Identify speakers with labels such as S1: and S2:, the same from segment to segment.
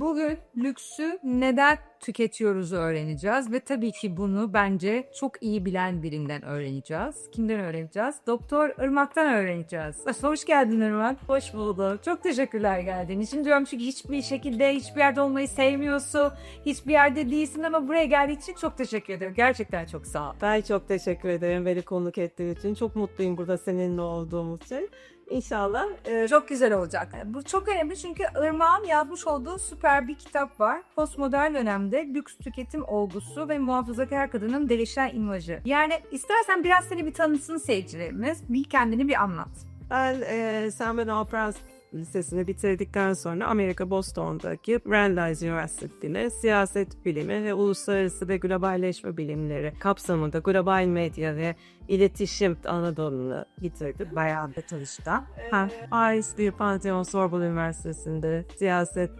S1: Bugün lüksü neden tüketiyoruzu öğreneceğiz ve tabii ki bunu bence çok iyi bilen birinden öğreneceğiz. Kimden öğreneceğiz? Doktor Irmak'tan öğreneceğiz. Hoş geldin Irmak. Hoş bulduk. Çok teşekkürler geldiğin için diyorum çünkü hiçbir şekilde hiçbir yerde olmayı sevmiyorsun. Hiçbir yerde değilsin ama buraya geldiğin için çok teşekkür ederim. Gerçekten çok sağ ol.
S2: Ben çok teşekkür ederim beni konuk ettiğin için. Çok mutluyum burada seninle olduğumuz için. İnşallah e,
S1: Çok güzel olacak. Bu çok önemli çünkü Irmak'ın yazmış olduğu süper bir kitap var. Postmodern dönemde lüks tüketim olgusu ve muhafazakar kadının değişen imajı. Yani istersen biraz seni bir tanısın seyircilerimiz. Bir kendini bir anlat.
S2: ben e, San Bernard Prens Lisesi'ni bitirdikten sonra Amerika Boston'daki Brandeis Üniversitesi'nde siyaset bilimi ve uluslararası ve globalleşme bilimleri kapsamında global medya ve iletişim Anadolu'nu bitirdim. Bayağı da çalıştım. Ha, ISB Pantheon Sorbonne Üniversitesi'nde siyaset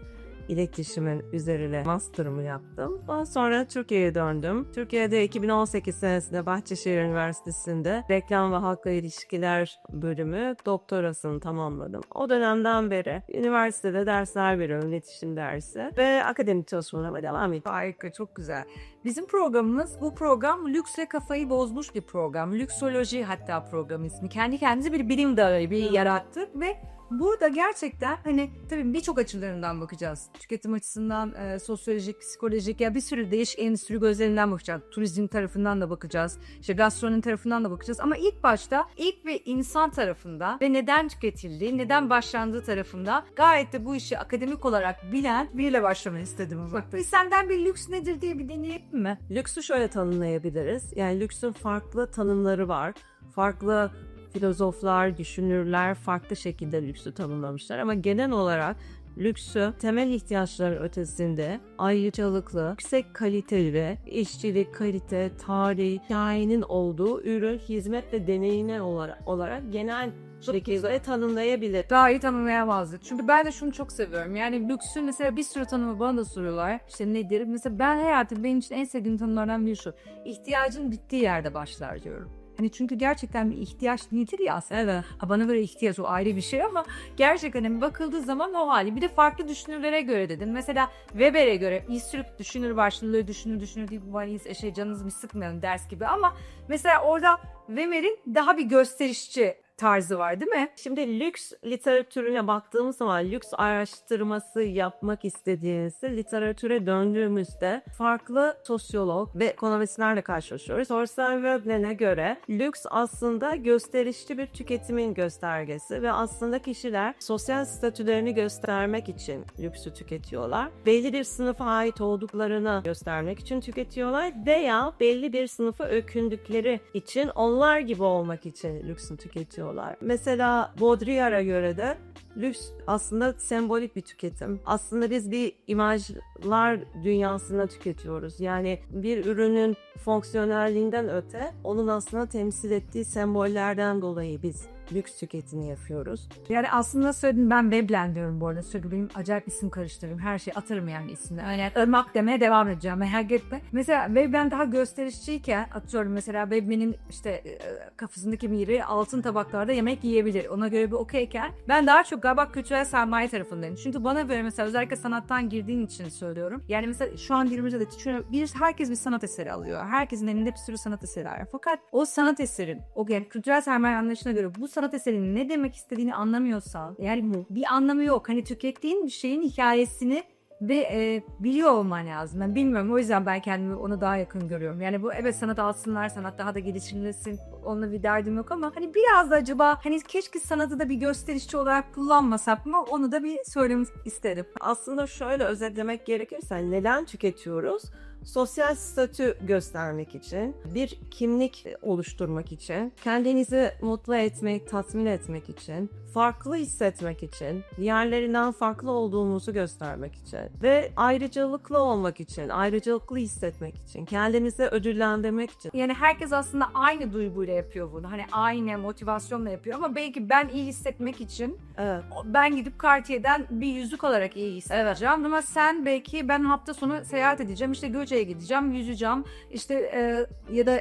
S2: iletişimin üzerine master'ımı yaptım. Daha sonra Türkiye'ye döndüm. Türkiye'de 2018 senesinde Bahçeşehir Üniversitesi'nde reklam ve halkla ilişkiler bölümü doktorasını tamamladım. O dönemden beri üniversitede dersler veriyorum, iletişim dersi ve akademik çalışmalarıma devam ediyorum.
S1: Harika, çok güzel. Bizim programımız, bu program lükse kafayı bozmuş bir program. Lüksoloji hatta program ismi. Kendi kendimize bir bilim dalı bir yarattık ve burada gerçekten hani tabii birçok açılarından bakacağız. Tüketim açısından, e, sosyolojik, psikolojik ya bir sürü değişik endüstri gözlerinden bakacağız. Turizm tarafından da bakacağız. İşte gastronomi tarafından da bakacağız. Ama ilk başta ilk ve insan tarafında ve neden tüketildiği, neden başlandığı tarafında gayet de bu işi akademik olarak bilen biriyle başlamayı istedim. Bak biz senden bir lüks nedir diye bir deneyelim mi?
S2: Lüksü şöyle tanımlayabiliriz. Yani lüksün farklı tanımları var. Farklı filozoflar, düşünürler farklı şekilde lüksü tanımlamışlar ama genel olarak lüksü temel ihtiyaçların ötesinde ayrıcalıklı, yüksek kaliteli ve işçilik, kalite, tarih, hikayenin olduğu ürün, hizmet ve deneyine olarak, olarak genel şekilde tanımlayabilir.
S1: Daha iyi tanımlayamazdı. Çünkü ben de şunu çok seviyorum. Yani lüksün mesela bir sürü tanımı bana da soruyorlar. İşte nedir? Mesela ben hayatım benim için en sevdiğim tanımlardan biri şu. İhtiyacın bittiği yerde başlar diyorum. Hani çünkü gerçekten bir ihtiyaç nedir ya aslında. Evet. Ha bana göre ihtiyaç o ayrı bir şey ama gerçekten hani bakıldığı zaman o hali. Bir de farklı düşünürlere göre dedim. Mesela Weber'e göre bir sürü düşünür başlığı düşünür düşünür değil bu hani şey canınızı bir sıkmayalım ders gibi ama mesela orada Weber'in daha bir gösterişçi tarzı var değil mi?
S2: Şimdi lüks literatürüne baktığımız zaman lüks araştırması yapmak istediğinizde literatüre döndüğümüzde farklı sosyolog ve ekonomistlerle karşılaşıyoruz. Sorsel Veblen'e göre lüks aslında gösterişçi bir tüketimin göstergesi ve aslında kişiler sosyal statülerini göstermek için lüksü tüketiyorlar. Belli bir sınıfa ait olduklarını göstermek için tüketiyorlar veya belli bir sınıfa ökündükleri için onlar gibi olmak için lüksü tüketiyorlar. Mesela Baudrillard'a göre de lüks aslında sembolik bir tüketim. Aslında biz bir imajlar dünyasında tüketiyoruz. Yani bir ürünün fonksiyonelliğinden öte onun aslında temsil ettiği sembollerden dolayı biz lüks tüketimi yapıyoruz.
S1: Yani aslında söyledim ben Weblen diyorum bu arada. Sürekli benim acayip isim karıştırırım. Her şeyi atarım yani isimde. Yani ırmak demeye devam edeceğim. Merak etme. Mesela Weblen daha gösterişçiyken atıyorum mesela Weblen'in işte e, kafasındaki biri altın tabaklarda yemek yiyebilir. Ona göre bir okeyken ben daha çok galiba kültürel sermaye tarafındayım. Çünkü bana göre mesela özellikle sanattan girdiğin için söylüyorum. Yani mesela şu an günümüzde de bir, herkes bir sanat eseri alıyor. Herkesin elinde bir sürü sanat eseri var. Fakat o sanat eserin, o yani kültürel sermaye anlayışına göre bu sanat eserinin ne demek istediğini anlamıyorsan yani bir anlamı yok. Hani tükettiğin bir şeyin hikayesini ve e, biliyor olman lazım. Ben bilmiyorum o yüzden ben kendimi ona daha yakın görüyorum. Yani bu evet sanat alsınlar, sanat daha da geliştirilsin. Onunla bir derdim yok ama hani biraz da acaba hani keşke sanatı da bir gösterişçi olarak kullanmasak mı onu da bir söylemek isterim.
S2: Aslında şöyle özetlemek gerekirse neden tüketiyoruz? Sosyal statü göstermek için, bir kimlik oluşturmak için, kendinizi mutlu etmek, tatmin etmek için, farklı hissetmek için, diğerlerinden farklı olduğumuzu göstermek için ve ayrıcalıklı olmak için, ayrıcalıklı hissetmek için, kendinizi ödüllendirmek için.
S1: Yani herkes aslında aynı duyguyla yapıyor bunu. Hani aynı motivasyonla yapıyor ama belki ben iyi hissetmek için
S2: Evet.
S1: ben gidip Cartier'den bir yüzük alarak iyi hissedeceğim. Ama sen belki ben hafta sonu seyahat edeceğim. işte Göce'ye gideceğim, yüzeceğim. İşte e, ya da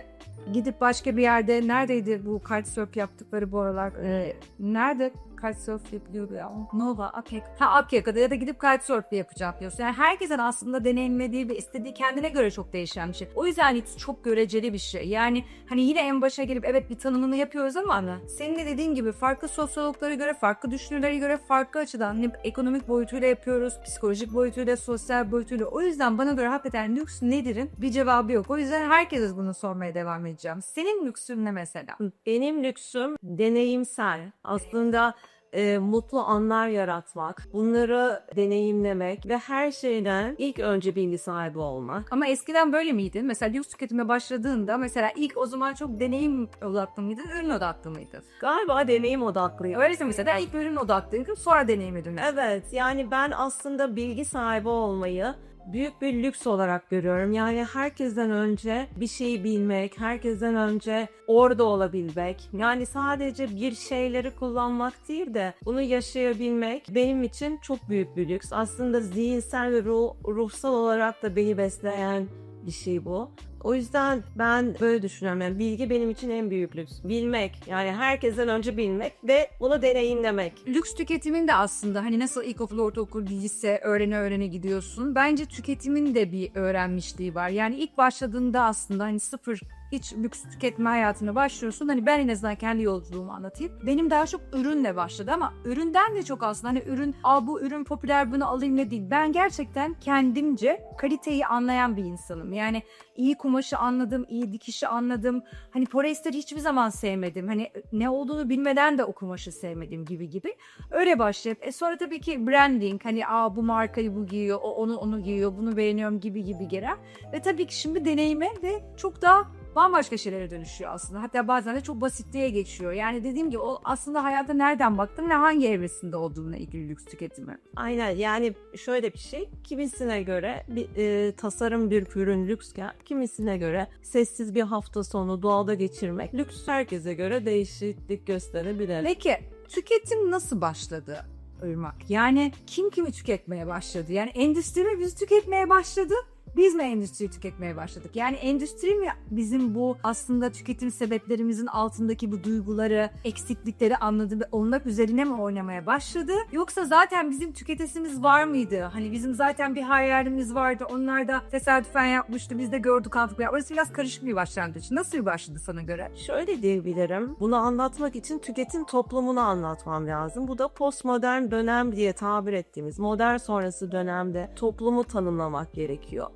S1: gidip başka bir yerde neredeydi bu kitesurf yaptıkları bu aralar? E, nerede? kitesurf yapılıyor ya. Nova, Akyaka. Ha Akyaka'da ya da gidip kitesurf yapacağım diyorsun. Yani herkesin aslında deneyimlediği ve istediği kendine göre çok değişen bir şey. O yüzden hiç çok göreceli bir şey. Yani hani yine en başa gelip evet bir tanımını yapıyoruz ama senin de dediğin gibi farklı sosyologlara göre, farklı düşünürlere göre farklı açıdan hani ekonomik boyutuyla yapıyoruz, psikolojik boyutuyla, sosyal boyutuyla. O yüzden bana göre hakikaten lüks nedir'in bir cevabı yok. O yüzden herkese bunu sormaya devam edeceğim. Senin lüksün ne mesela?
S2: Benim lüksüm deneyimsel. Aslında e, mutlu anlar yaratmak, bunları deneyimlemek ve her şeyden ilk önce bilgi sahibi olmak.
S1: Ama eskiden böyle miydin? Mesela lüks tüketime başladığında mesela ilk o zaman çok deneyim odaklı mıydın, ürün odaklı mıydın?
S2: Galiba deneyim odaklıyım.
S1: Öyleyse mesela ilk ürün odaklıydın sonra deneyime dönüyorsun.
S2: Evet yani ben aslında bilgi sahibi olmayı büyük bir lüks olarak görüyorum. Yani herkesten önce bir şeyi bilmek, herkesten önce orada olabilmek. Yani sadece bir şeyleri kullanmak değil de bunu yaşayabilmek benim için çok büyük bir lüks. Aslında zihinsel ve ruh- ruhsal olarak da beni besleyen bir şey bu. O yüzden ben böyle düşünüyorum. Yani bilgi benim için en büyük lüks. Bilmek. Yani herkesten önce bilmek ve bunu deneyimlemek.
S1: Lüks tüketimin de aslında hani nasıl ilkokul, ortaokul, lise öğrene öğrene gidiyorsun. Bence tüketimin de bir öğrenmişliği var. Yani ilk başladığında aslında hani sıfır hiç lüks tüketme hayatına başlıyorsun. Hani ben en azından kendi yolculuğumu anlatayım. Benim daha çok ürünle başladı ama üründen de çok aslında hani ürün, aa bu ürün popüler bunu alayım ne değil. Ben gerçekten kendimce kaliteyi anlayan bir insanım. Yani iyi kumaşı anladım, iyi dikişi anladım. Hani polyester hiçbir zaman sevmedim. Hani ne olduğunu bilmeden de o kumaşı sevmedim gibi gibi. Öyle başlayıp e sonra tabii ki branding hani aa bu markayı bu giyiyor, o onu onu giyiyor, bunu beğeniyorum gibi gibi girer. Ve tabii ki şimdi deneyime ve çok daha bambaşka şeylere dönüşüyor aslında. Hatta bazen de çok basitliğe geçiyor. Yani dediğim gibi o aslında hayata nereden baktın ve hangi evresinde olduğuna ilgili lüks tüketimi.
S2: Aynen yani şöyle bir şey kimisine göre bir e, tasarım bir ürün lüksken kimisine göre sessiz bir hafta sonu doğada geçirmek lüks herkese göre değişiklik gösterebilir.
S1: Peki tüketim nasıl başladı Irmak? Yani kim kimi tüketmeye başladı? Yani endüstri mi biz tüketmeye başladı? Biz mi endüstriyi tüketmeye başladık? Yani endüstri mi bizim bu aslında tüketim sebeplerimizin altındaki bu duyguları, eksiklikleri anladı ve onlar üzerine mi oynamaya başladı? Yoksa zaten bizim tüketesimiz var mıydı? Hani bizim zaten bir hayalimiz vardı. Onlar da tesadüfen yapmıştı. Biz de gördük aldık. Orası biraz karışık bir başlangıç. Nasıl bir başladı sana göre?
S2: Şöyle diyebilirim. Bunu anlatmak için tüketim toplumunu anlatmam lazım. Bu da postmodern dönem diye tabir ettiğimiz modern sonrası dönemde toplumu tanımlamak gerekiyor.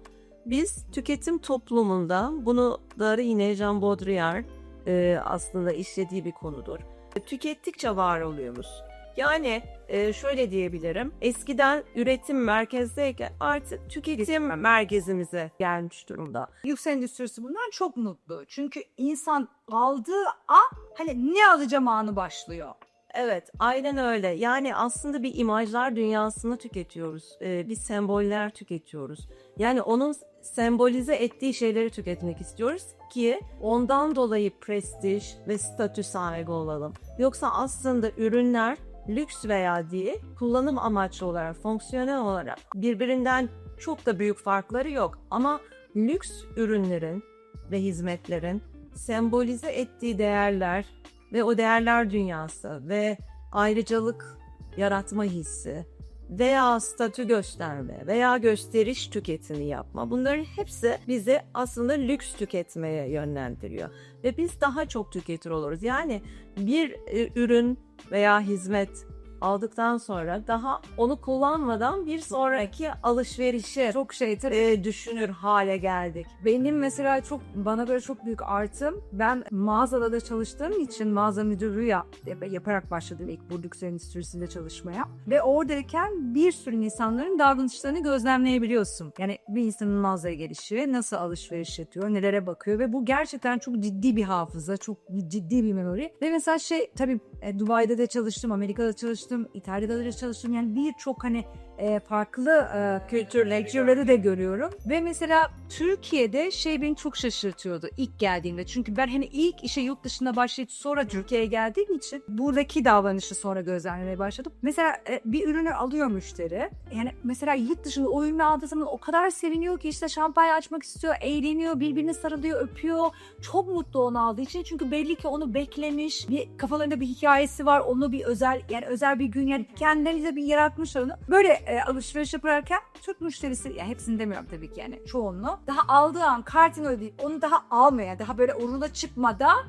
S2: Biz tüketim toplumunda bunu da yine Jean Baudrillard e, aslında işlediği bir konudur. Tükettikçe var oluyoruz. Yani e, şöyle diyebilirim. Eskiden üretim merkezdeyken artık tüketim merkezimize gelmiş durumda.
S1: Lüks endüstrisi bundan çok mutlu. Çünkü insan aldığı an hani ne alacağım anı başlıyor.
S2: Evet, aynen öyle. Yani aslında bir imajlar dünyasını tüketiyoruz. Ee, bir semboller tüketiyoruz. Yani onun sembolize ettiği şeyleri tüketmek istiyoruz ki ondan dolayı prestij ve statü sahibi olalım. Yoksa aslında ürünler lüks veya değil, kullanım amaçlı olarak, fonksiyonel olarak birbirinden çok da büyük farkları yok. Ama lüks ürünlerin ve hizmetlerin sembolize ettiği değerler ve o değerler dünyası ve ayrıcalık yaratma hissi veya statü gösterme veya gösteriş tüketimi yapma bunların hepsi bizi aslında lüks tüketmeye yönlendiriyor ve biz daha çok tüketir oluruz. Yani bir e, ürün veya hizmet aldıktan sonra daha onu kullanmadan bir sonraki alışverişi
S1: Çok şey tabii.
S2: e, düşünür hale geldik.
S1: Benim mesela çok bana göre çok büyük artım. Ben mağazada da çalıştığım için mağaza müdürlüğü yap, yaparak başladım ilk lüks endüstrisinde çalışmaya. Ve oradayken bir sürü insanların davranışlarını gözlemleyebiliyorsun. Yani bir insanın mağazaya gelişi, nasıl alışveriş yapıyor, nelere bakıyor ve bu gerçekten çok ciddi bir hafıza, çok ciddi bir memori. Ve mesela şey tabii e, Dubai'de de çalıştım, Amerika'da çalıştım. Çalıştım, İtalya'da da çalıştım. Yani birçok hani e, farklı e,
S2: Kültürle
S1: kültürleri de görüyorum. Ve mesela Türkiye'de şey beni çok şaşırtıyordu ilk geldiğimde. Çünkü ben hani ilk işe yurt dışında başlayıp sonra Türkiye'ye geldiğim için buradaki davranışı sonra gözlemlemeye başladım. Mesela e, bir ürünü alıyor müşteri. Yani mesela yurt dışında o ürünü aldığı zaman o kadar seviniyor ki işte şampanya açmak istiyor, eğleniyor, birbirine sarılıyor, öpüyor. Çok mutlu onu aldığı için çünkü belli ki onu beklemiş. Bir kafalarında bir hikayesi var. Onu bir özel yani özel bir gün yani kendilerine bir yaratmış onu. Böyle e, alışveriş yaparken Türk müşterisi yani hepsini demiyorum tabii ki yani çoğunluğu daha aldığı an kartını ödeyip onu daha almaya daha böyle oruna çıkmadan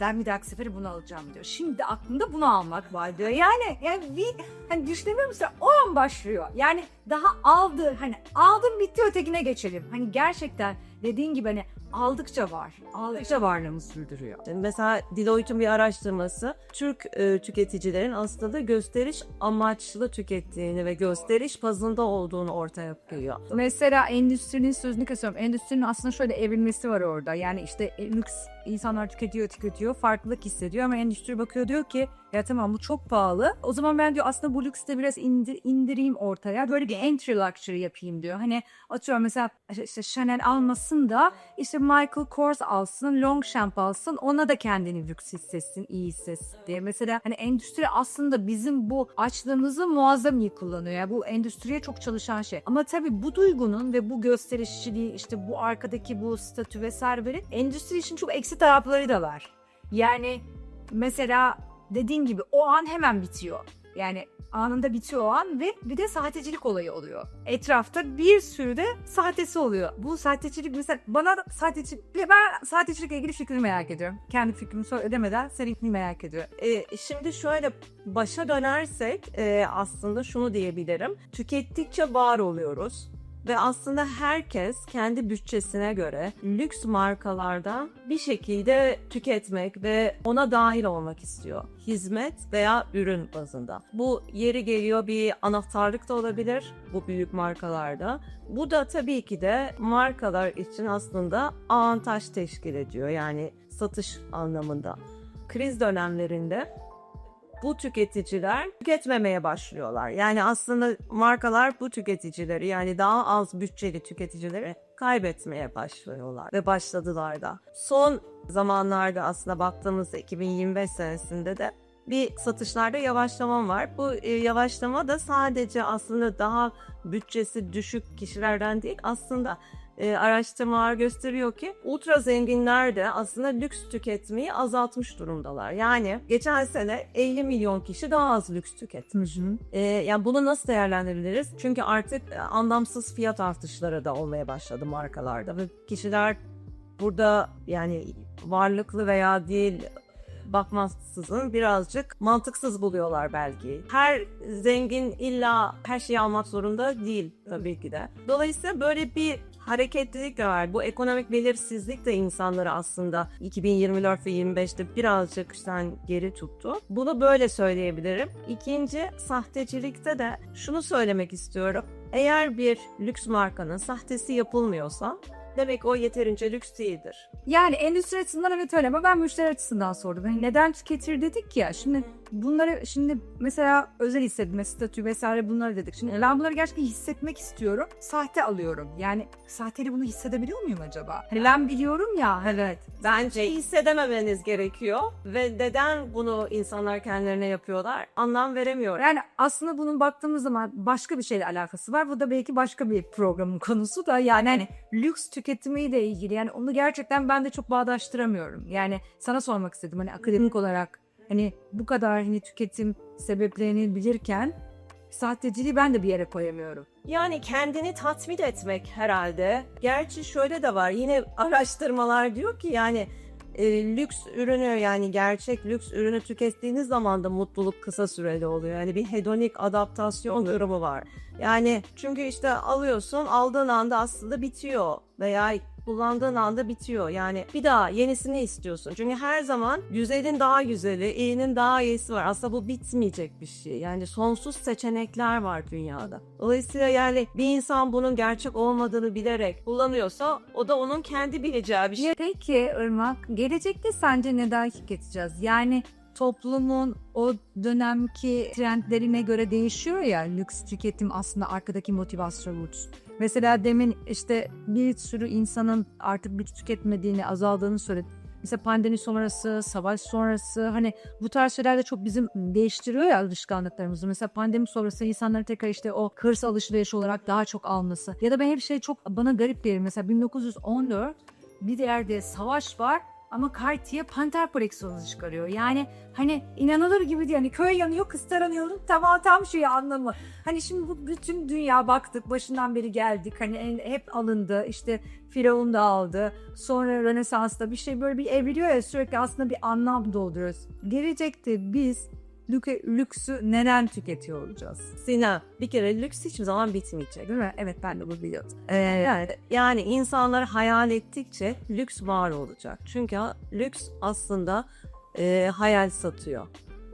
S1: ben bir dahaki sefere bunu alacağım diyor. Şimdi aklımda bunu almak var diyor. Yani yani bir hani düşünemiyor musun? O an başlıyor. Yani daha aldı hani aldım bitti ötekine geçelim. Hani gerçekten dediğin gibi hani aldıkça var. Aldıkça varlığımı sürdürüyor.
S2: Mesela Deloitte'un bir araştırması Türk e, tüketicilerin aslında gösteriş amaçlı tükettiğini ve gösteriş bazında olduğunu ortaya koyuyor.
S1: Mesela endüstrinin sözünü kesiyorum. Endüstrinin aslında şöyle evrilmesi var orada. Yani işte e, lüks insanlar tüketiyor tüketiyor farklılık hissediyor ama endüstri bakıyor diyor ki ya tamam bu çok pahalı. O zaman ben diyor aslında bu lükste biraz indir, indireyim ortaya. Böyle bir entry luxury yapayım diyor. Hani atıyorum mesela işte Chanel almasın da işte Michael Kors alsın, Longchamp alsın. Ona da kendini lüks hissetsin, iyi hissetsin diye. Mesela hani endüstri aslında bizim bu açlığımızı muazzam iyi kullanıyor. Yani bu endüstriye çok çalışan şey. Ama tabii bu duygunun ve bu gösterişçiliği işte bu arkadaki bu statü vesaire endüstri için çok eksi tarafları da var. Yani mesela dediğim gibi o an hemen bitiyor. Yani anında bitiyor o an ve bir de sahtecilik olayı oluyor. Etrafta bir sürü de sahtesi oluyor. Bu sahtecilik mesela bana sahtecilik ben sahtecilikle ilgili fikrini merak ediyorum. Kendi fikrimi söylemeden seninkini merak ediyorum.
S2: E, şimdi şöyle başa dönersek e, aslında şunu diyebilirim. Tükettikçe var oluyoruz. Ve aslında herkes kendi bütçesine göre lüks markalardan bir şekilde tüketmek ve ona dahil olmak istiyor. Hizmet veya ürün bazında. Bu yeri geliyor bir anahtarlık da olabilir bu büyük markalarda. Bu da tabii ki de markalar için aslında avantaj teşkil ediyor. Yani satış anlamında. Kriz dönemlerinde bu tüketiciler tüketmemeye başlıyorlar. Yani aslında markalar bu tüketicileri yani daha az bütçeli tüketicileri kaybetmeye başlıyorlar ve başladılar da. Son zamanlarda aslında baktığımızda 2025 senesinde de bir satışlarda yavaşlama var. Bu e, yavaşlama da sadece aslında daha bütçesi düşük kişilerden değil aslında e, araştırmalar gösteriyor ki ultra zenginler de aslında lüks tüketmeyi azaltmış durumdalar. Yani geçen sene 50 milyon kişi daha az lüks tüketmiş. E, yani bunu nasıl değerlendirebiliriz? Çünkü artık e, anlamsız fiyat artışları da olmaya başladı markalarda ve kişiler burada yani varlıklı veya değil bakmaksızın birazcık mantıksız buluyorlar belki. Her zengin illa her şeyi almak zorunda değil tabii ki de. Dolayısıyla böyle bir hareketlilik de var. Bu ekonomik belirsizlik de insanları aslında 2024 ve 25'te birazcık işten geri tuttu. Bunu böyle söyleyebilirim. İkinci sahtecilikte de şunu söylemek istiyorum. Eğer bir lüks markanın sahtesi yapılmıyorsa demek o yeterince lüks değildir.
S1: Yani endüstri açısından evet öyle ama ben müşteri açısından sordum. Yani neden tüketir dedik ya. Şimdi bunları şimdi mesela özel hissetme, statü vesaire bunları dedik. Şimdi ben bunları gerçekten hissetmek istiyorum. Sahte alıyorum. Yani sahteli bunu hissedebiliyor muyum acaba? Hani ben biliyorum ya evet.
S2: Bence hissedememeniz gerekiyor ve neden bunu insanlar kendilerine yapıyorlar anlam veremiyorum.
S1: Yani aslında bunun baktığımız zaman başka bir şeyle alakası var. Bu da belki başka bir programın konusu da yani hani lüks tüketimiyle ilgili yani onu gerçekten ben de çok bağdaştıramıyorum. Yani sana sormak istedim hani akademik olarak hani bu kadar hani tüketim sebeplerini bilirken sahteciliği ben de bir yere koyamıyorum.
S2: Yani kendini tatmin etmek herhalde. Gerçi şöyle de var yine araştırmalar diyor ki yani e, lüks ürünü yani gerçek lüks ürünü tükettiğiniz zaman da mutluluk kısa süreli oluyor. Yani bir hedonik adaptasyon durumu var. Yani çünkü işte alıyorsun aldığın anda aslında bitiyor veya kullandığın anda bitiyor. Yani bir daha yenisini istiyorsun. Çünkü her zaman güzelin daha güzeli, iyinin daha iyisi var. Aslında bu bitmeyecek bir şey. Yani sonsuz seçenekler var dünyada. Dolayısıyla yani bir insan bunun gerçek olmadığını bilerek kullanıyorsa o da onun kendi bileceği bir şey.
S1: Peki Irmak, gelecekte sence neden tüketeceğiz? Yani toplumun o dönemki trendlerine göre değişiyor ya lüks tüketim aslında arkadaki motivasyon uç. Mesela demin işte bir sürü insanın artık lüks tüketmediğini, azaldığını söyledi. Mesela pandemi sonrası, savaş sonrası hani bu tarz şeyler de çok bizim değiştiriyor ya alışkanlıklarımızı. Mesela pandemi sonrası insanların tekrar işte o hırs alışveriş olarak daha çok alması. Ya da ben hep şey çok bana garip gelir. Mesela 1914 bir yerde savaş var ama Cartier Panter koleksiyonu çıkarıyor. Yani hani inanılır gibi değil. Yani köy yanıyor, kız taranıyor. Tamam tam şey anlamı. Hani şimdi bu bütün dünya baktık, başından beri geldik. Hani hep alındı. İşte Firavun da aldı. Sonra Rönesans'ta bir şey böyle bir evriliyor ya sürekli aslında bir anlam dolduruyoruz. Gelecekte biz lüke, lüksü neden tüketiyor olacağız?
S2: Sina bir kere lüks hiçbir zaman bitmeyecek.
S1: Değil mi? Evet ben de bunu biliyordum.
S2: Ee, yani, yani insanlar hayal ettikçe lüks var olacak. Çünkü lüks aslında e, hayal satıyor.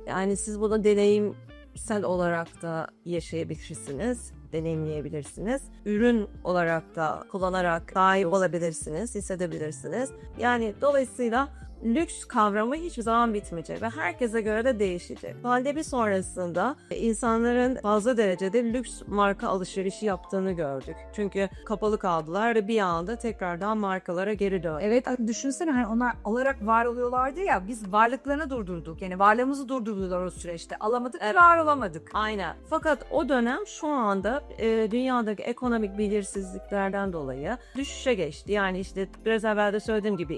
S2: Yani siz bunu deneyimsel olarak da yaşayabilirsiniz, deneyimleyebilirsiniz. Ürün olarak da kullanarak sahip olabilirsiniz, hissedebilirsiniz. Yani dolayısıyla lüks kavramı hiçbir zaman bitmeyecek ve herkese göre de değişecek. Pandemi sonrasında insanların fazla derecede lüks marka alışverişi yaptığını gördük. Çünkü kapalı kaldılar ve bir anda tekrardan markalara geri döndü.
S1: Evet düşünsene hani onlar alarak var oluyorlardı ya biz varlıklarını durdurduk. Yani varlığımızı durdurdular o süreçte. Alamadık, var olamadık.
S2: Aynen. Fakat o dönem şu anda e, dünyadaki ekonomik belirsizliklerden dolayı düşüşe geçti. Yani işte biraz evvel de söylediğim gibi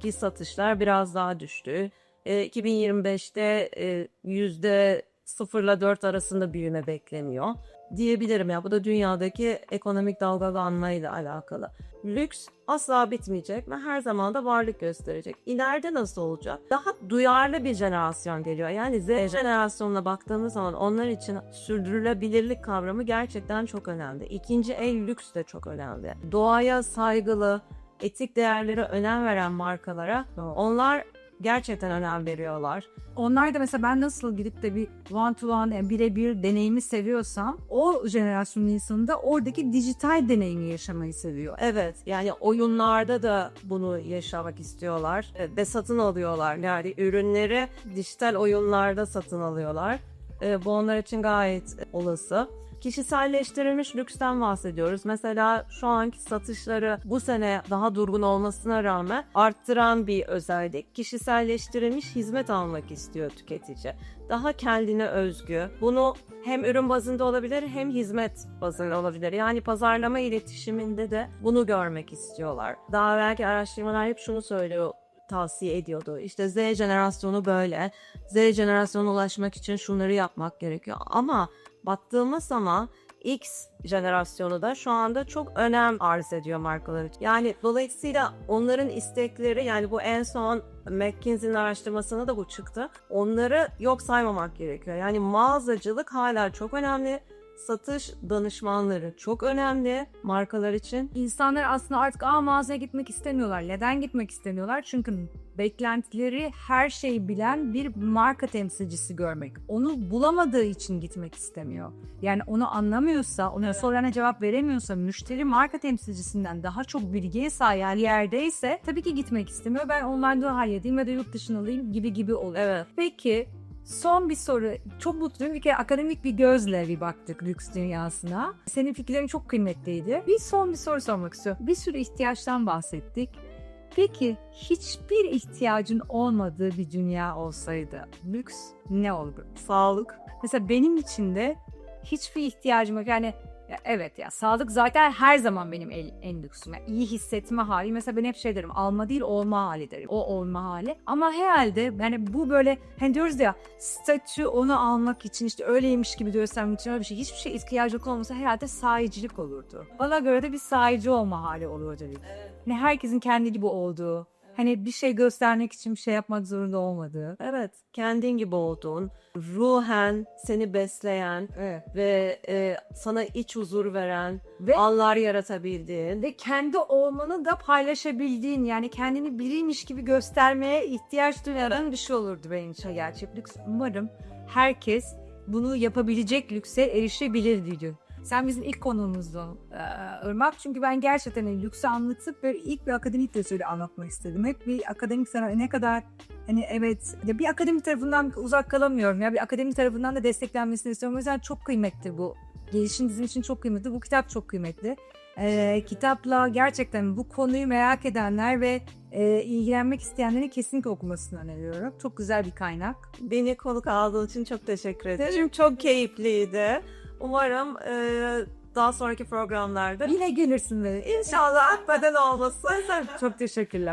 S2: 2024'teki satışlar biraz daha düştü. E, 2025'te e, yüzde 0 ile 4 arasında büyüme bekleniyor diyebilirim ya. Bu da dünyadaki ekonomik dalgalanmayla alakalı. Lüks asla bitmeyecek ve her zaman da varlık gösterecek. İleride nasıl olacak? Daha duyarlı bir jenerasyon geliyor. Yani Z jenerasyonuna baktığımız zaman onlar için sürdürülebilirlik kavramı gerçekten çok önemli. İkinci el lüks de çok önemli. Doğaya saygılı, etik değerlere önem veren markalara onlar gerçekten önem veriyorlar.
S1: Onlar da mesela ben nasıl gidip de bir one to one yani birebir deneyimi seviyorsam o jenerasyonun insanı da oradaki dijital deneyimi yaşamayı seviyor.
S2: Evet yani oyunlarda da bunu yaşamak istiyorlar e, ve satın alıyorlar. Yani ürünleri dijital oyunlarda satın alıyorlar. E, Bu onlar için gayet olası. Kişiselleştirilmiş lüksten bahsediyoruz. Mesela şu anki satışları bu sene daha durgun olmasına rağmen arttıran bir özellik. Kişiselleştirilmiş hizmet almak istiyor tüketici. Daha kendine özgü. Bunu hem ürün bazında olabilir hem hizmet bazında olabilir. Yani pazarlama iletişiminde de bunu görmek istiyorlar. Daha belki araştırmalar hep şunu söylüyor tavsiye ediyordu. İşte Z jenerasyonu böyle. Z jenerasyonuna ulaşmak için şunları yapmak gerekiyor. Ama baktığımız zaman X jenerasyonu da şu anda çok önem arz ediyor markalar için. Yani dolayısıyla onların istekleri yani bu en son McKinsey'nin araştırmasında da bu çıktı. Onları yok saymamak gerekiyor. Yani mağazacılık hala çok önemli. Satış danışmanları çok önemli markalar için.
S1: İnsanlar aslında artık Aa, mağazaya gitmek istemiyorlar. Neden gitmek istemiyorlar? Çünkü beklentileri her şeyi bilen bir marka temsilcisi görmek. Onu bulamadığı için gitmek istemiyor. Yani onu anlamıyorsa, ona sorularına cevap veremiyorsa, müşteri marka temsilcisinden daha çok bilgiye sahip yerdeyse tabii ki gitmek istemiyor. Ben online'da halledeyim ya da yurt dışına alayım gibi gibi oluyor.
S2: Evet.
S1: Peki son bir soru. Çok mutluyum. Bir kere akademik bir gözle bir baktık lüks dünyasına. Senin fikirlerin çok kıymetliydi. Bir son bir soru sormak istiyorum. Bir sürü ihtiyaçtan bahsettik. Peki hiçbir ihtiyacın olmadığı bir dünya olsaydı lüks ne olurdu?
S2: Sağlık.
S1: Mesela benim için de hiçbir ihtiyacım yok. Yani ya evet ya sağlık zaten her zaman benim en, en lüksüm. Yani iyi hissetme hali. Mesela ben hep şey derim alma değil olma hali derim. O olma hali. Ama herhalde yani bu böyle hani diyoruz ya statü onu almak için işte öyleymiş gibi göstermek için öyle bir şey. Hiçbir şey ihtiyacı olmasa herhalde sahicilik olurdu. Bana göre de bir sahici olma hali olurdu. Hani herkesin kendi gibi olduğu. Hani bir şey göstermek için bir şey yapmak zorunda olmadığı.
S2: Evet, kendin gibi olduğun, ruhen seni besleyen
S1: Evet.
S2: ve e, sana iç huzur veren,
S1: Ve
S2: anlar yaratabildiğin.
S1: ve kendi olmanı da paylaşabildiğin yani kendini biriymiş gibi göstermeye ihtiyaç duyan bir şey olurdu benim için gerçek lüks. Umarım herkes bunu yapabilecek lükse erişebilir diyor. Sen bizim ilk konuğumuzdun e, Irmak. Çünkü ben gerçekten hani lüksü anlatıp böyle ilk bir akademik literatürü anlatmak istedim. Hep bir akademik tarafı ne kadar hani evet ya bir akademik tarafından uzak kalamıyorum. Ya bir akademik tarafından da desteklenmesini istiyorum. O yüzden çok kıymetli bu. Gelişim bizim için çok kıymetli. Bu kitap çok kıymetli. Ee, kitapla gerçekten bu konuyu merak edenler ve e, ilgilenmek isteyenlerin kesinlikle okumasını öneriyorum. Çok güzel bir kaynak.
S2: Beni konuk aldığın için çok teşekkür ederim. Çok keyifliydi. Umarım e, daha sonraki programlarda
S1: Yine gelirsin ve
S2: inşallah beden olmasın.
S1: çok teşekkürler.